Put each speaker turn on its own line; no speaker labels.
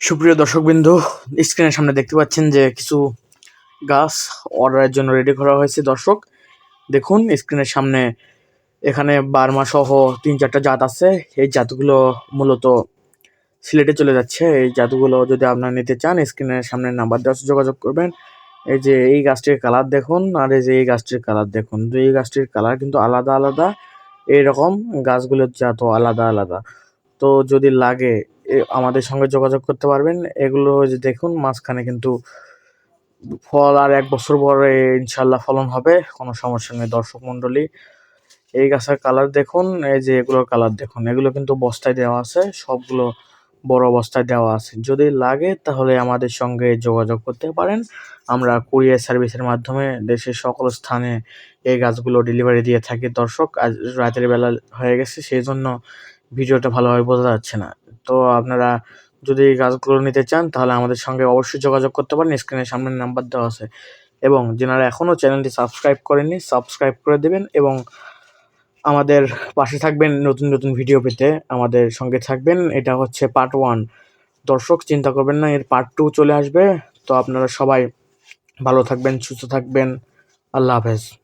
সুপ্রিয় দর্শকবৃন্দু স্ক্রিনের সামনে দেখতে পাচ্ছেন যে কিছু গাছ অর্ডারের জন্য রেডি করা হয়েছে। দর্শক, দেখুন স্ক্রিনের সামনে এখানে বার্মা সহ তিন চারটা জাত আছে। এই জাতগুলো মূলত সিলেটে চলে যাচ্ছে। এই জাতগুলো যদি আপনারা নিতে চান স্ক্রিনের সামনে নাম্বার দেওয়া যোগাযোগ করবেন। এই যে এই গাছটির কালার দেখুন আর এই যে এই গাছটির কালার দেখুন। তো এই গাছটির কালার কিন্তু আলাদা আলাদা। এইরকম গাছগুলোর জাতও আলাদা আলাদা। তো যদি লাগে আমাদের সঙ্গে যোগাযোগ করতে পারবেন। এগুলো যে দেখুন, মাঝখানে কিন্তু ফল আর এক বছর পরে ইনশাল্লাহ ফলন হবে, কোনো সমস্যা নেই দর্শক মণ্ডলী। এই গাছের কালার দেখুন, এই যে এগুলোর কালার দেখুন, এগুলো কিন্তু বস্তায় দেওয়া আছে, সবগুলো বড় বস্তায় দেওয়া আছে। যদি লাগে তাহলে আমাদের সঙ্গে যোগাযোগ করতে পারেন। আমরা কুরিয়ার সার্ভিসের মাধ্যমে দেশের সকল স্থানে এই গাছগুলো ডেলিভারি দিয়ে থাকি। দর্শক, আজ রাতের বেলা হয়ে গেছে, সেই জন্য ভিডিওটা ভালোভাবে বোঝা যাচ্ছে না। তো আপনারা যদি এই গাছগুলো নিতে চান, তাহলে আমাদের সঙ্গে অবশ্যই যোগাযোগ করতে পারেন। স্ক্রিনের সামনে নাম্বার দেওয়া আছে। এবং যেনারা এখনও চ্যানেলটি সাবস্ক্রাইব করেননি, সাবস্ক্রাইব করে দেবেন এবং আমাদের পাশে থাকবেন নতুন নতুন ভিডিও পেতে আমাদের সঙ্গে থাকবেন। এটা হচ্ছে পার্ট ওয়ান দর্শক, চিন্তা করবেন না, এর পার্ট টু চলে আসবে। তো আপনারা সবাই ভালো থাকবেন, সুস্থ থাকবেন। আল্লাহ হাফেজ।